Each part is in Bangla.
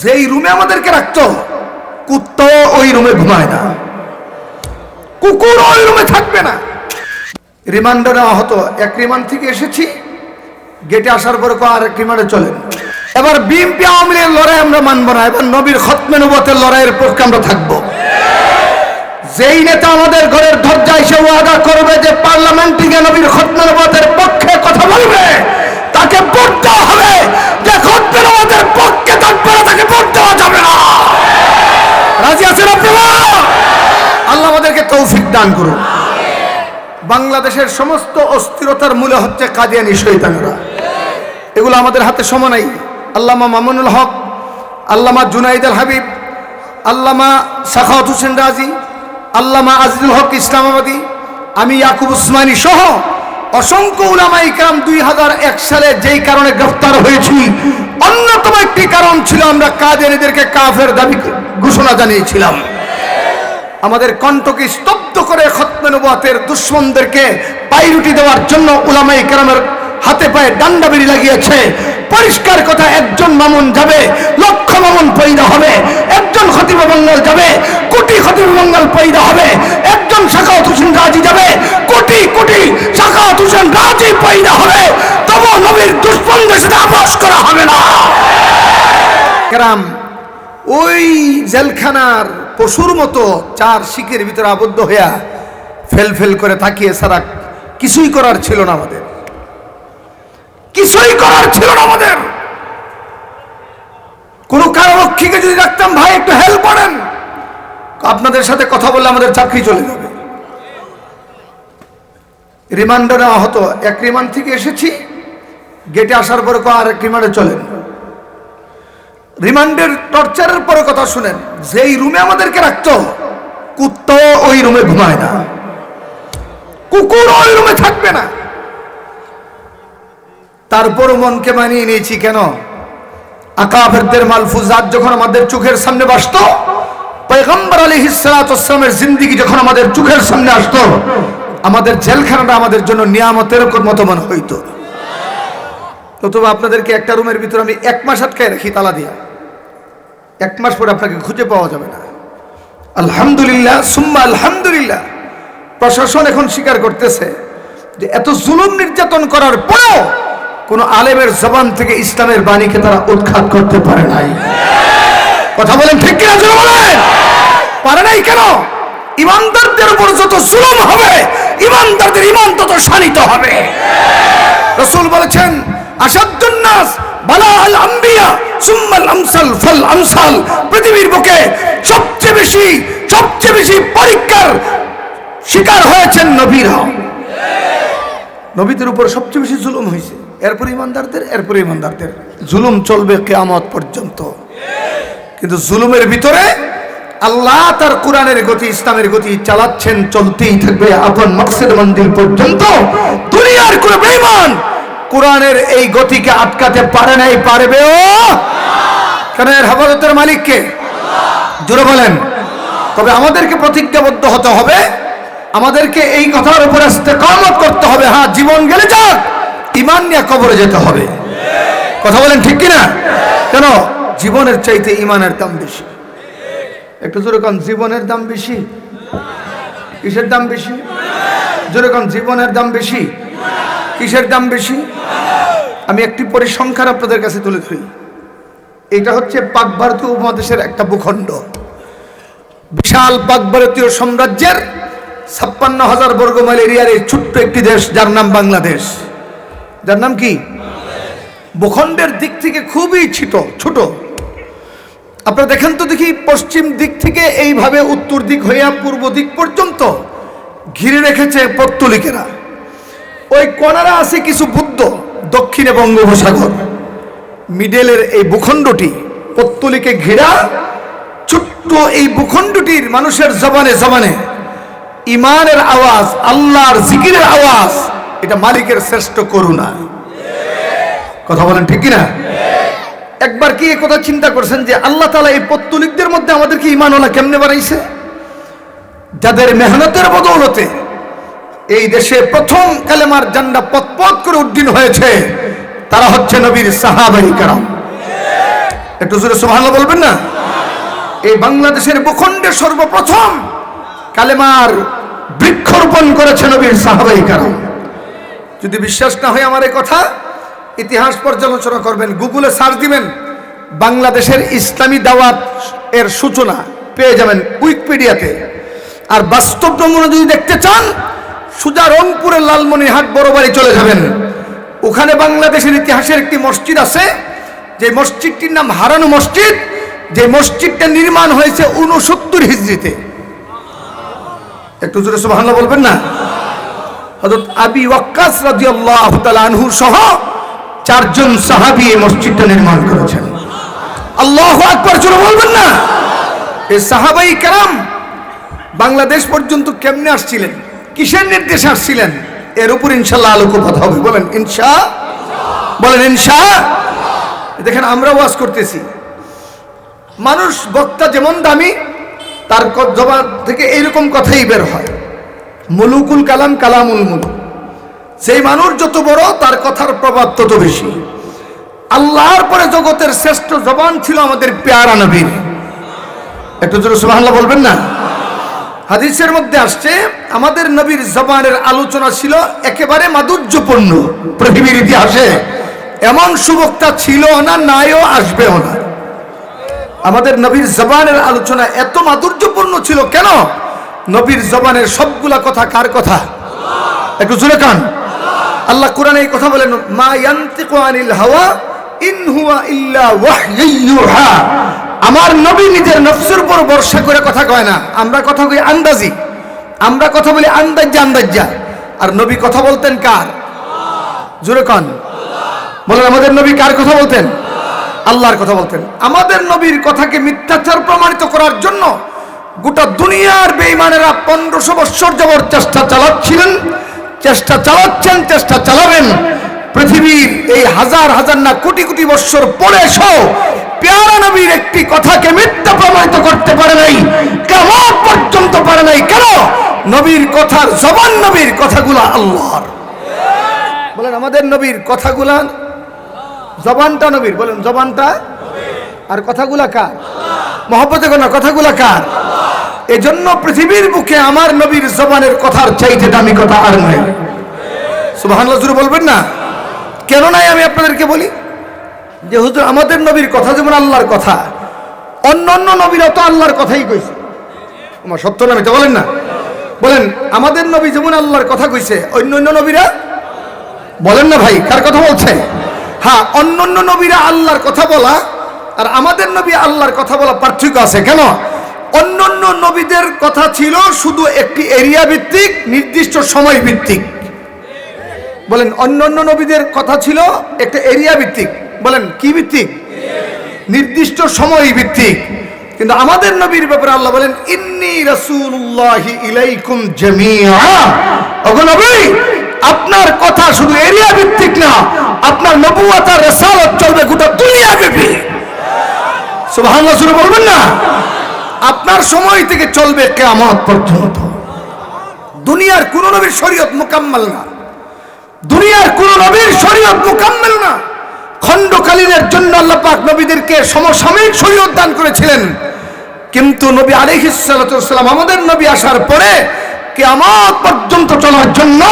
যেই রুমে আমাদেরকে রাখতো কুত্তাও ওই রুমে ঘুমায় না। কুকুর ওই রুমে থাকবে না। রিমান্ডে নেওয়া হতো এক রিমান্ড থেকে এসেছি। গেটে আসার পরে আর এক রিমান্ডে চলেন এবার বিএনপি আওয়ামী লীগের লড়াই আমরা মানব না, এবার নবীর খতমে নবতের লড়াইয়ের পক্ষে আমরা থাকব। যেই নেতা আমাদের ঘরের দরজায় এসে ওয়াদা করবে যে পার্লামেন্টে গিয়ে নবীর খতমে নবতের পক্ষে কথা বলবে তাকে ভোট দেওয়া হবে। যে খতমে নবতের পক্ষে থাকবে না, তাকে ভোট দেওয়া যাবে না। রাজি আছেন আপনারা? আল্লাহ আমাদেরকে তৌফিক দান করুন। বাংলাদেশের সমস্ত অস্থিরতার মূলে হচ্ছে কাদিয়ানি শৈতানেরা এগুলো আমাদের হাতে সময় নাই। আল্লামা মামুনুল হক, আল্লামা জুনাইদ আল হাবিব, আল্লামা সাখাওয়াত হোসেন রাজি, আল্লামা আজিজুল হক ইসলামাবাদী, আমি ইয়াকুব উসমানী সহ অসংখ্য উলামা ইকরাম দুই হাজার এক সালে যেই কারণে গ্রেফতার হয়েছি। অন্যতম একটি কারণ ছিল আমরা কাদিয়ানিদেরকে কাফের দাবি ঘোষণা জানিয়েছিলাম। আমাদের কণ্ঠকে স্তব্ধ করে খতমে নবুয়াতের দুশ্মনদেরকে পাইরুটি দেওয়ার জন্য উলামাই কেরামের হাতে পায়ে ডান্ডা বেরি লাগিয়েছে। পরিষ্কার কথা, একজন মামুন যাবে, লক্ষ মামুন পয়দা হবে, একজন খতিব মঙ্গল যাবে কোটি খতিব মঙ্গল পয়দা হবে। একজন শাখাওয়াত হোসেন রাজি যাবে। কোটি কোটি শাখাওয়াত হোসেন রাজি পয়দা হবে। তবু নবীর দুশ্মনদের সাথে আপোষ করা হবে না। কেরাম, ওই জেলখানার পশুর মতো চার শিকের ভিতরে আবদ্ধ হইয়া ফেল ফেল করে তাকিয়ে সারা কিছুই করার ছিল না আমাদের। কিছুই করার ছিল না আমাদের। কোন কারারক্ষীকে যদি রাখতাম ভাই, একটু হেল্প করেন। আপনাদের সাথে কথা বললে আমাদের চাকরি চলে যাবে। রিমান্ডে নেওয়া হতো। এক রিমান্ড থেকে এসেছি গেটে আসার পরে আর এক রিমান্ডে চলেন। রিমান্ডের টর্চারের পরে কথা শুনেন, যেই রুমে আমাদেরকে রাখতো কুত্তাও ওই রুমে ঘুমায় না। কুকুর ওই রুমে থাকবে না। তারপরও মনকে মানিয়ে নিয়েছি, কেন? আকাফেরদের মালফুজাত যখন আমাদের চোখের সামনে বাসত পয়গম্বর আলী হিসালামের জিন্দিগি যখন আমাদের চোখের সামনে আসতো, আমাদের জেলখানাটা আমাদের জন্য নিয়ামতের মতো মনে হইতো। নতুবা আপনাদেরকে একটা রুমের ভিতরে আমি এক মাস আটকায় রাখি তালা দিয়া। এক মাস পরে আপনাকে খুঁজে পাওয়া যাবে না। আলহামদুলিল্লাহ, সুম্মা আলহামদুলিল্লাহ। প্রশাসন এখন স্বীকার করতেছে যে এত জুলুম নির্যাতন করার পরেও কোন আলেমের জবান থেকে ইসলামের বাণীকে তারা উৎখাত করতে পারে নাই। কথা বলেন ঠিক কিনা বলেন? পারে নাই কেন? ইমানদারদের উপর যত জুলুম হবে, ইমানদারদের ইমান তত শানিত হবে। রসুল বলেছেন আসাদুন্নাস বালা আল আম্বিয়া, সুম্মাল আমসাল ফল আমসাল। পৃথিবীর বুকে সবচেয়ে বেশি সবচেয়ে বেশি পরীক্ষার শিকার হয়েছেন নবীরা। নবীদের উপর সবচেয়ে বেশি জুলুম হয়েছে। এরপর ইমানদারদের এরপর ইমানদারদের। জুলুম চলবে কেয়ামত পর্যন্ত। কিন্তু জুলুমের ভিতরে আল্লাহ তার কোরআনের গতি, ইসলামের গতি চালাচ্ছেন, চলতেই থাকবে। আপন মকসিদ মন্দির পর্যন্ত দুনিয়ার কোন বেঈমান কোরআনের এই গতিকে আটকাতে পারে নাই পারবেও কেন এর হেফাজতের মালিককে? জোরে বলেন। তবে আমাদেরকে প্রতিজ্ঞাবদ্ধ হতে হবে। আমাদেরকে এই কথার উপর ইস্তেকামত করতে হবে। হ্যাঁ জীবন গেলে যাক ইমান নিয়ে কবরে যেতে হবে। কথা বলেন ঠিক কিনা? কেন? জীবনের চাইতে ইমানের দাম বেশি। একটু জোরে কন, জীবনের দাম বেশি? কিসের দাম বেশি? জোরে কন, জীবনের দাম বেশি? কিসের দাম বেশি? আমি একটি পরিসংখ্যান আপনাদের কাছে তুলে ধরি। এটা হচ্ছে পাক ভারতীয় উপমহাদেশের একটা ভূখণ্ড। বিশাল পাক ভারতীয় সাম্রাজ্যের ছাপ্পান্ন হাজার বর্গ মাইল এরিয়ার এই ছোট্ট একটি দেশ, যার নাম বাংলাদেশ। যার নাম কি? ভূখণ্ডের দিক থেকে খুবই ছোট ছোট। আপনারা দেখেন তো দেখি পশ্চিম দিক থেকে এইভাবে উত্তর দিক হইয়া পূর্ব দিক পর্যন্ত ঘিরে রেখেছে পর্তুলিকেরা। ওই কনারা আছে কিছু বুদ্ধ, দক্ষিণে বঙ্গোপসাগর। মিডেলের এই ভূখণ্ডটি পত্তলিকে ঘেরা ছোট্ট এই ভূখণ্ডটির মানুষের জবানে জবানে ইমানের আওয়াজ, আল্লাহর জিকিরের আওয়াজ, এটা মালিকের শ্রেষ্ঠ করুণা। কথা বলেন ঠিক কিনা? একবার কি কথা চিন্তা করছেন যে আল্লাহ তালা এই পত্তলিকদের মধ্যে আমাদেরকে ইমানওয়ালা কেমনে বানাইছে? যাদের মেহনতের বদৌলতে এই দেশে প্রথম কালেমার জান্ডা পথ পথ করে উদ্দিন হয়েছে, তারা হচ্ছে নবীর সাহাবাই কারাম। একটু জোরে সুবহানাল্লাহ বলবেন না? এই বাংলাদেশের ভূখণ্ডে সর্বপ্রথম কালেমার বৃক্ষরোপণ করেছে নবীর সাহাবাই কারণ যদি বিশ্বাস না হয় আমার এই কথা ইতিহাস পর্যালোচনা করবেন, গুগলে সার্চ দিবেন, বাংলাদেশের ইসলামী দাওয়াত এর সূচনা পেয়ে যাবেন উইকিপিডিয়াতে। আর বাস্তব নমুনা যদি দেখতে চান সুজা রংপুরের লালমনিরহাট বড় বাড়ি চলে যাবেন। ওখানে বাংলাদেশের ইতিহাসের একটি মসজিদ আছে, যে মসজিদটির নাম হারানো মসজিদ, যে মসজিদটা নির্মাণ হয়েছে উনসত্তর হিজড়িতে। একটু জোরে সুবহানাল্লাহ বলবেন না? হযরত আবি ওয়াক্কাস রাদিয়াল্লাহু তাআলা আনহু সহ চারজন সাহাবী এই মসজিদটা নির্মাণ করেছেন। আল্লাহু আকবার, জোরে বলবেন না? এই সাহাবাই কেরাম বাংলাদেশ পর্যন্ত কেমনে আসছিলেন? কিসের নির্দেশে আসছিলেন? এর উপর ইনশাল্লাহ আলোকপাত হবে। বলেন, ইনশা বলেন, ইনশা। দেখেন, আমরা ওয়াজ করতেছি। মানুষ, বক্তা যেমন দামি, তার জবান থেকে এইরকম কথাই বের হয়। মুলুকুল কালাম, কালামুল মুলুক। সেই মানুষ যত বড়, তার কথার প্রভাব তত বেশি। আল্লাহর পরে জগতের শ্রেষ্ঠ জবান ছিল আমাদের পেয়ারা নবীর। একটু জোরে সুবহানাল্লাহ বলবেন না? হাদিসের মধ্যে আসছে, আমাদের নবীর জবানের আলোচনা ছিল একেবারে মাধুর্যপূর্ণ। পৃথিবীর ইতিহাসে এমন সুবক্তা ছিল না নাইও আসবেও না। আমাদের নবীর জবানের আলোচনা এত মাধুর্যপূর্ণ ছিল কেন? নবীর জবানের সবগুলা কথা কার কথা? একটু জুড়ে কান। আল্লাহ কোরআনে এই কথা বলেন, মা ইয়ান্তিকু আনিল হাওয়া, ইন হুয়া ইল্লা ওয়াহয়ুহা। আমার নবী নিজের নফসের উপর ভরসা করে কথা কয় না। আমরা কথা কই আন্দাজি। আমরা কথা বলি আন্দাজ্জা আন্দাজ্জা আর নবী কথা বলতেন কার? জুড়ে কান। বলেন, আমাদের নবী কার কথা বলতেন? আল্লাহর কথা বলতেন। আমাদের নবীর কথাকে মিথ্যাচার প্রমাণিত করার জন্য গোটা দুনিয়ার বেঈমানেরা পনেরোশো বৎসর যাবর চেষ্টা চালাচ্ছিলেন। চেষ্টা চালাচ্ছেন, চেষ্টা চালাবেন। পৃথিবীর এই হাজার হাজার না কোটি কোটি বৎসর পরে এসো পেয়ারা নবীর একটি কথাকে মিথ্যা প্রমাণিত করতে পারে নাই, কেমন পর্যন্ত পারে নাই, কেন? নবীর কথার জবান নবীর কথাগুলা আল্লাহর। বলেন, আমাদের নবীর কথাগুলা জবানটা নবীর, বলেন, জবানটা আর কথাগুলা কার? মহব্বতে কথাগুলা কার? এজন্য পৃথিবীর বুকে আমার নবীর জবানের কথার চাইতে দামি কথা আর নাই। সুবহানাল্লাহ জুড়ে বলবেন না? কেন নাই আমি আপনাদেরকে বলি? যে হুজুর, আমাদের নবীর কথা যেমন আল্লাহর কথা, অন্য অন্য নবীরা তো আল্লাহর কথাই কইছে। আমার সত্য না মিথ্যা বলেন না? বলেন, আমাদের নবী যেমন আল্লাহর কথা কইছে, অন্য অন্য নবীরা? বলেন না ভাই, কার কথা বলছে? হ্যাঁ অন্য অন্য নবীরা আল্লাহর কথা বলা, আর আমাদের নবী আল্লাহর কথা বলা পার্থক্য আছে। কেন? অন্য অন্য নবীদের কথা ছিল শুধু একটি এরিয়া ভিত্তিক, নির্দিষ্ট সময় ভিত্তিক। বলেন অন্য অন্য নবীদের কথা ছিল একটা এরিয়া ভিত্তিক। বলেন, কি ভিত্তিক? নির্দিষ্ট সময় ভিত্তিক। কিন্তু আমাদের নবীর ব্যাপারে আল্লাহ বলেন, ইন্নি রাসূলুল্লাহি ইলাইকুম জামিআ। ওগো নবী, আপনার কথা শুধু এরিয়া ভিত্তিক না, আপনার নবুয়ত আর রিসালাত চলবে গোটা দুনিয়া ব্যাপী। সুবহানাল্লাহ শুরু বলবেন না? আপনার সময় থেকে চলবে কিয়ামত পর্যন্ত। দুনিয়ার কোন নবীর শরীয়ত মুকাম্মাল না। দুনিয়ার কোন নবীর শরীয়ত মুকাম্মেল না। খণ্ডকালীনের জন্য আল্লাহ পাক নবীদেরকে সমসাময়িক শরীয়ত দান করেছিলেন। কিন্তু নবী ওয়াসসালাম আমাদের নবী আসার পরে কিয়ামত পর্যন্ত চলার জন্য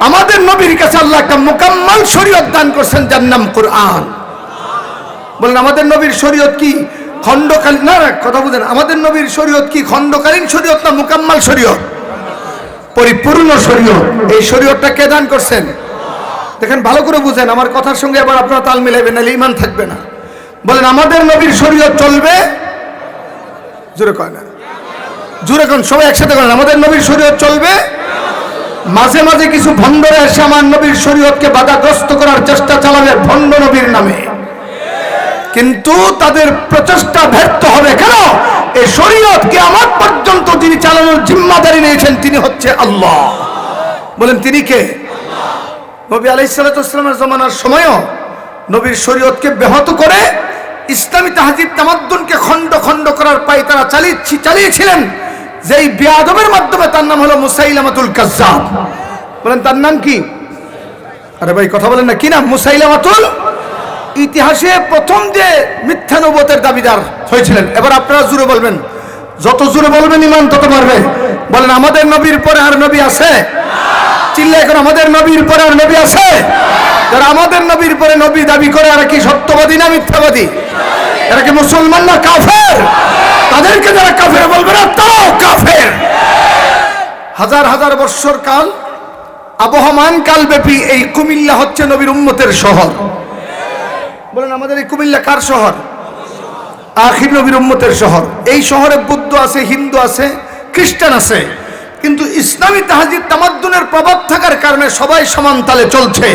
আমাদের নবীর কাছে আল্লাহ একটা মুকাম্মাল শরীয়ত দান করছেন, যার নাম কোরআন। বলেন আমাদের নবীর শরীয়ত কি? খণ্ডকালীন, না কথা বুঝেন, আমাদের নবীর শরীয়ত কি? খণ্ডকালীন শরীয়ত না মুকাম্মাল শরীয়ত? পরিপূর্ণ শরীয়ত। এই শরীয়তটা কে দান করছেন? দেখেন, ভালো করে বুঝেন, আমার কথার সঙ্গে আবার আপনারা তাল মিলাইবেন, নাহলে ইমান থাকবে না। বলেন, আমাদের নবীর শরীয়ত চলবে? জোরে কয় না। জোরে কোন, সবাই একসাথে করেন, আমাদের নবীর শরীয়ত চলবে? মাঝে মাঝে কিছু ভণ্ডরা এসে আমার নবীর শরীয়তকে বাধাগ্রস্ত করার চেষ্টা চালাবে ভণ্ড নবীর নামে। কিন্তু তাদের প্রচেষ্টা ব্যর্থ হবে কেন? এই শরীয়তকে আমার পর্যন্ত যিনি চালানোর জিম্মাদারি নিয়েছেন, তিনি হচ্ছে আল্লাহ। বলেন, তিনি কে? নবী আলাইসালামের জমানার সময়ও নবীর শরীয়তকে ব্যাহত করে ইসলামী তাহাজিব তামাদ্দুনকে খণ্ড খণ্ড করার পাই তারা চালিয়েছি চালিয়েছিলেন। যেই বিয়াদবের মাধ্যমে তার নাম হলো মুসাইলামাতুল কাজ্জাব। বলেন, তার নাম কি? আরে ভাই, কথা বলেন না। কি নাম? মুসাইলামাতুল ইতিহাসে প্রথম যে মিথ্যা নবতের দাবিদার হয়েছিলেন, এবার আপনারা জুড়ে বলবেন। যত জুড়ে বলবেন ইমান, তত পারবে বলেন, আমাদের নবীর পরে আর নবী আছে? চিল্লা এখন, আমাদের নবীর পরে আর নবী আছে? যারা আমাদের নবীর পরে নবী দাবি করে আর কি সত্যবাদী না মিথ্যাবাদী? এরা কি মুসলমান না কাফের? তাদেরকে যারা কাফের বলবে না, তারাও কাফের। হাজার হাজার বৎসর কাল আবহমান কালব্যাপী এই কুমিল্লা হচ্ছে নবীর উম্মতের শহর। বলেন, আমাদের এই কুমিল্লা কার শহর? আখির নবীর উম্মতের শহর। এই শহরে বুদ্ধ আছে, হিন্দু আছে, খ্রিস্টান আছে। কিন্তু ইসলামী তাহাজির তামাদ্দুনের প্রভাব থাকার কারণে সবাই সমান তালে চলছে।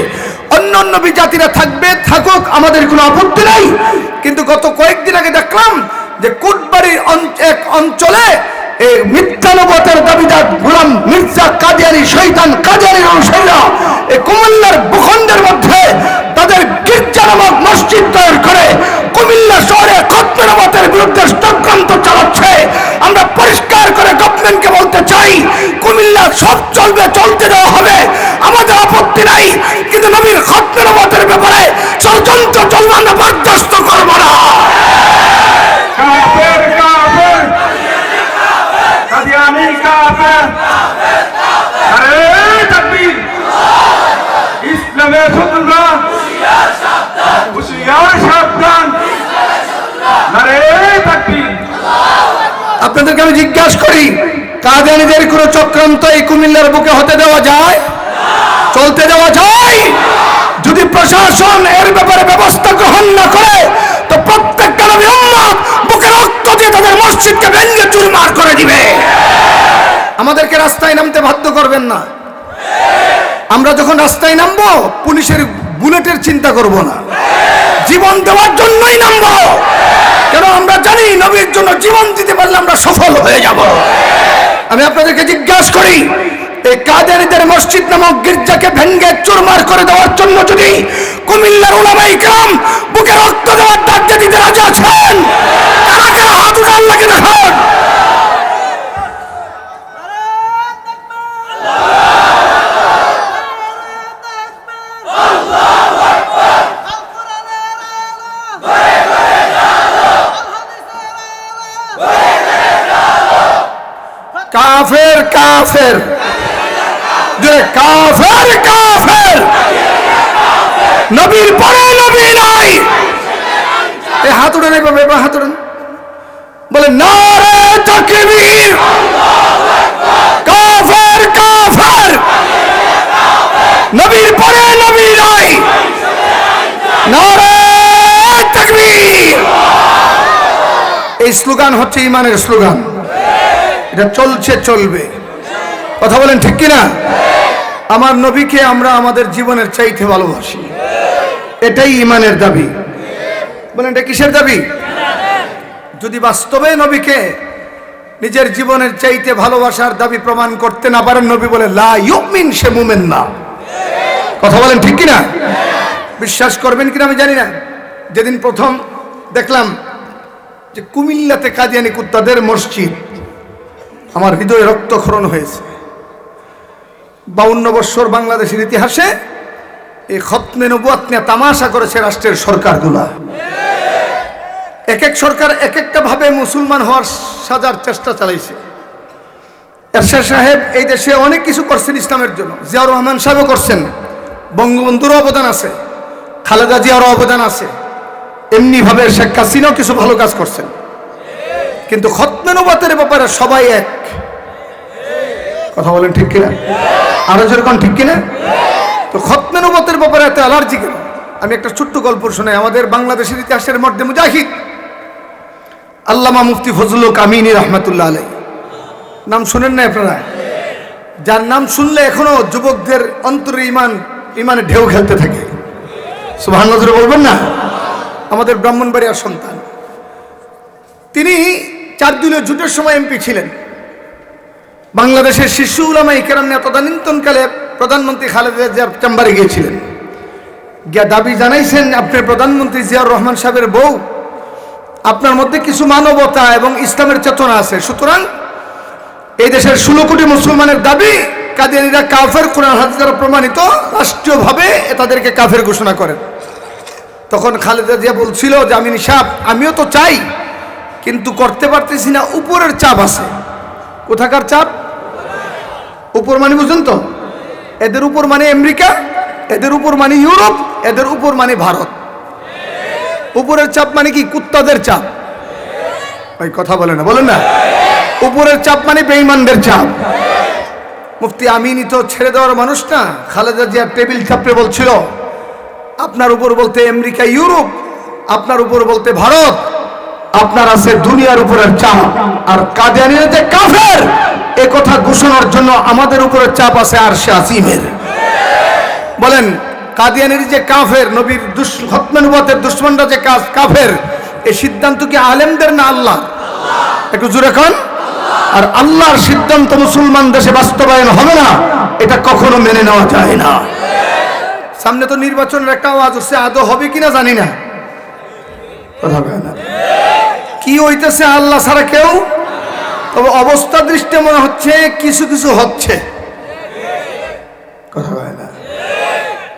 অন্য অন্য জাতিরা থাকবে, থাকুক, আমাদের কোনো আপত্তি নাই। কিন্তু গত কয়েকদিন আগে দেখলাম যে কুটবাড়ির এক অঞ্চলে এই মিথ্যানবতের দাবিদার গোলাম মির্জা কাদিয়ানি শৈতান কাদিয়ানির অনুসারীরা এই কুমিল্লার ভূখণ্ডের মধ্যে নামক মসজিদ তৈরি করে কুমিল্লা শহরে খতমের বিরুদ্ধে চক্রান্ত চালাচ্ছে। আমরা পরিষ্কার করে গভর্নমেন্টকে বলতে চাই, কুমিল্লা সব চলবে, চলতে দেওয়া হবে। আমাদের আপত্তি নাই, কিন্তু নবীর খতমের মতের ব্যাপারে ষড়যন্ত্র চলবে, আমরা বাধ্যস্ত করব না কাফের কাফের কাদিয়ানি কাফের আরে তাকবীর ইসলামের শত্রুরা হুশিয়ার সাবধান আরে তাকবীর আপনাদেরকে আমি জিজ্ঞাসা করি কাদিয়ানিদের কোনো চক্রান্ত এই কুমিল্লার বুকে হতে দেওয়া যায়? চলতে দেওয়া যায়? যদি প্রশাসন এর ব্যাপারে ব্যবস্থা গ্রহণ না করে, তো প্রত্যেকটা নবী উম্মত বুকে রক্ত দিয়ে তাদের মসজিদকে ভেঙে চুরমার করে দিবে। আমাদেরকে রাস্তায় নামতে বাধ্য করবেন না। আমরা যখন রাস্তায় নামবো, পুলিশের বুলেটের চিন্তা করব না। জীবন দেওয়ার জন্যই নামবো। কেন? আমরা জানি জন্য জীবন দিতে পারলে আমরা সফল হয়ে যাব। আমি আপনাদেরকে জিজ্ঞাসা করি, এই কাদেরদের মসজিদ নামক গির্জাকে ভেঙ্গে চুরমার করে দেওয়ার জন্য যদি কুমিল্লার ওলামাই কাম বুকে রক্ত দেওয়ার ডাক দিতে রাজি আছেন তারা হাত উঠে আল্লাহকে দেখান কাফের কাফের। যে কাফের কাফের। নবীর পরে নবী নাই। এই হাত উড়ে নেই বাবা হাত উড়েন বলে, নারে তাকবীর। কাফের কাফের। নবীর পরে নবী নাই। এই স্লোগান হচ্ছে ইমানের স্লোগান। এটা চলছে, চলবে। কথা বলেন ঠিক কিনা? আমার নবীকে আমরা আমাদের জীবনের চাইতে ভালোবাসি। এটাই ইমানের দাবি। বলেন, এটা কিসের দাবি? যদি বাস্তবে নবীকে নিজের জীবনের চাইতে ভালোবাসার দাবি প্রমাণ করতে না পারেন, নবী বলে, লা ইউমিন, সে মুমেন না। কথা বলেন ঠিক কিনা? বিশ্বাস করবেন কিনা আমি জানি না। যেদিন প্রথম দেখলাম যে কুমিল্লাতে কাদিয়ানি কুত্তাদের মসজিদ আমার হৃদয়ে রক্তক্ষরণ হয়েছে। বাউন্ন বৎসর বাংলাদেশের ইতিহাসে এই খতমে নবুয়াত নিয়ে তামাশা করেছে রাষ্ট্রের সরকারগুলা। এক এক সরকার এক একটা ভাবে মুসলমান হওয়ার সাজার চেষ্টা চালাইছে। এরশাদ সাহেব এই দেশে অনেক কিছু করছেন ইসলামের জন্য। জিয়াউর রহমান সাহেবও করছেন। বঙ্গবন্ধুরও অবদান আছে। খালেদা জিয়ারও অবদান আছে। এমনিভাবে শেখ হাসিনাও কিছু ভালো কাজ করছেন। কিন্তু খতমে নবতের ব্যাপারে সবাই এক। কথা বলেন ঠিক কিনা? আরও যেরকম ঠিক কিনা? তো খতমে নবতের ব্যাপারে এত অ্যালার্জি কেন? আমি একটা ছোট্ট গল্প শোনাই। আমাদের বাংলাদেশের ইতিহাসের মধ্যে মুজাহিদ, আল্লামা মুফতি ফজলুল কামিনী রহমতুল্লাহ আলাই নাম শুনেন না আপনারা? যার নাম শুনলে এখনও যুবকদের অন্তরে ইমান ইমানে ঢেউ খেলতে থাকে। সুবাহ বলবেন না? আমাদের ব্রাহ্মণবাড়িয়ার সন্তান। তিনি চার দলীয় জোটের সময় এমপি ছিলেন। বাংলাদেশের শিশু উলামা ইকেরাম তদানীন্তনকালে প্রধানমন্ত্রী খালেদা জিয়ার চেম্বারে গিয়েছিলেন। গিয়া দাবি জানাইছেন, আপনি প্রধানমন্ত্রী জিয়াউর রহমান সাহেবের বউ। আপনার মধ্যে কিছু মানবতা এবং ইসলামের চেতনা আছে। সুতরাং এই দেশের ষোলো কোটি মুসলমানের দাবি, কাদিয়ানিরা কাফের, কোরআন, হাদিস দ্বারা প্রমাণিত, রাষ্ট্রীয়ভাবে তাদেরকে কাফের ঘোষণা করেন। তখন খালেদা জিয়া বলছিল যে আমিন সাহেব আমিও তো চাই, কিন্তু করতে পারতেছি না, উপরের চাপ আছে। কোথাকার চাপ? উপর মানে বুঝুন তো? এদের উপর মানে আমেরিকা, এদের উপর মানে ইউরোপ, এদের উপর মানে ভারত। উপরের চাপ মানে কি? কুত্তাদের চাপ। ওই কথা বলে না, বলেন না। উপরের চাপ মানে বেঈমানদের চাপ। মুফতি আমিনই তো ছেড়ে দেওয়ার মানুষ না। খালেদা জিয়ার টেবিল চাপড়ে বলছিল, আপনার উপর বলতে আমেরিকা ইউরোপ, আপনার উপর বলতে ভারত, আপনার আছে দুনিয়ার উপরের চাপ। আর কাদিয়ানিরা কাফের এ কথা ঘোষণার জন্য আমাদের উপরে চাপ আছে আর সে আসিমের বলেন, কাদিয়ানির যে কাফের, নবীর হতমানুবাতের দুশ্মনরা যে কাজ কাফের, এই সিদ্ধান্ত কি আলেমদের না আল্লাহ? একটু জুড়ে খান আর আল্লাহর সিদ্ধান্ত মুসলমান দেশে বাস্তবায়ন হবে না, এটা কখনো মেনে নেওয়া যায় না। সামনে তো নির্বাচনের একটা আওয়াজ হচ্ছে আদৌ হবে কিনা জানি না। কথা কি হইতেছে আল্লাহ ছাড়া কেউ? তবে অবস্থা দৃষ্টি মনে হচ্ছে কিছু কিছু হচ্ছে। কথা বলে না।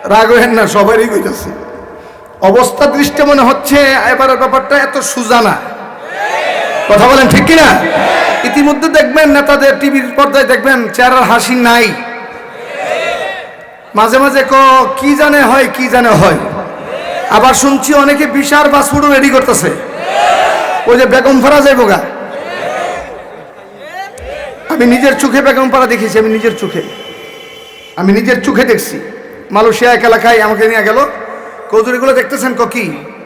রাগ হেন না, সবারই কইতেছে। অবস্থা দৃষ্টি মনে হচ্ছে এবারের ব্যাপারটা এত সুজা না। কথা বলেন ঠিক কিনা? ইতিমধ্যে দেখবেন নেতাদের টিভির পর্দায় দেখবেন চেহারার হাসি নাই। মাঝে মাঝে ক, কি জানে হয়, কি জানে হয়। আবার শুনছি অনেকে বিশাল পাসপোর্টও রেডি করতেছে। ওই যে বেগম ফারা যাইব গা। আমি নিজের চোখে বেগম পাড়া দেখেছি, আমি নিজের চোখে। আমি নিজের চোখে দেখছি। মালয়েশিয়া এক এলাকায় আমাকে নিয়ে গেল। কৌজুরিগুলো দেখতেছেন ক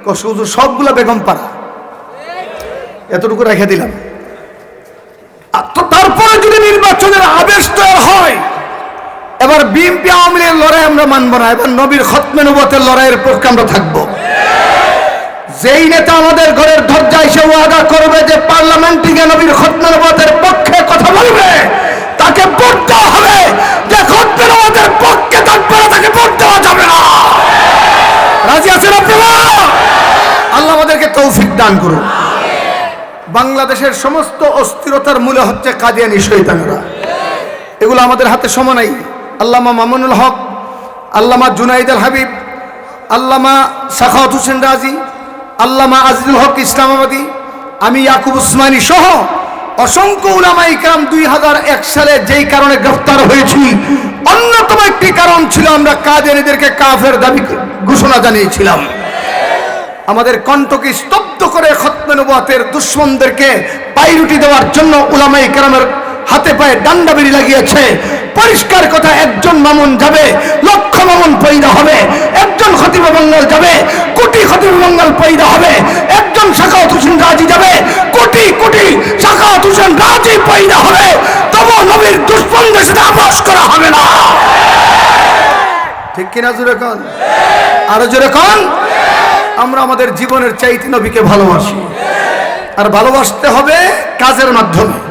কৌজুর সবগুলো বেগম পাড়া। এতটুকু রেখে দিলাম। তো তারপরে যদি নির্বাচনের আবেশ তৈরি হয়, এবার বিএনপি আওয়ামী লীগের লড়াই আমরা মানব না, এবার নবীর খতমে নবতের লড়াইয়ের পক্ষে আমরা থাকব। যেই নেতা আমাদের ঘরের দরজা এসে ওয়াদা করবে যে পার্লামেন্টিং এ নবীর খতমে নবতের পক্ষে কথা বলবে, তাকে ভোট দেওয়া হবে। যে খতমে নবতের পক্ষে থাকবে না, তাকে ভোট দেওয়া যাবে না। রাজি আছেন আপনারা? আল্লাহ আমাদেরকে তৌফিক দান করুন। বাংলাদেশের সমস্ত অস্থিরতার মূলে হচ্ছে কাদিয়ানি শৈতানেরা এগুলো আমাদের হাতে সময় নাই। আল্লামা মামুনুল হক, আল্লামা জুনাইদ আল হাবিব, আল্লামা সাখাওয়াত হোসেন রাজি আল্লামা আজিজুল হক ইসলামাবাদী, আমি ইয়াকুব উসমানী সহ অসংখ্য উলামা ইকরাম দুই হাজার এক সালে যেই কারণে গ্রেফতার হয়েছি। অন্যতম একটি কারণ ছিল আমরা কাদিয়ানিদেরকে কাফের দাবি ঘোষণা জানিয়েছিলাম। আমাদের কণ্ঠকে স্তব্ধ করে খতমে নবুয়াতের দুশ্মনদেরকে পাইরুটি দেওয়ার জন্য উলামাই কেরামের হাতে পায়ে ডান্ডা বেরি লাগিয়েছে। পরিষ্কার কথা, একজন মামুন যাবে, লক্ষ মামুন পয়দা হবে। একজন খতিব মঙ্গল যাবে, কোটি খতিব মঙ্গল পয়দা হবে। একজন শাখাওয়াত হোসেন রাজি যাবে, কোটি কোটি শাখাওয়াত হোসেন রাজি পয়দা হবে। তবু নবীর দুশ্মনদের সাথে আপোষ করা হবে না। ঠিক কিনা জোরে কন? আরও জোরে কন? আমরা আমাদের জীবনের চাইতে নবীকে ভালোবাসি। আর ভালোবাসতে হবে কাজের মাধ্যমে।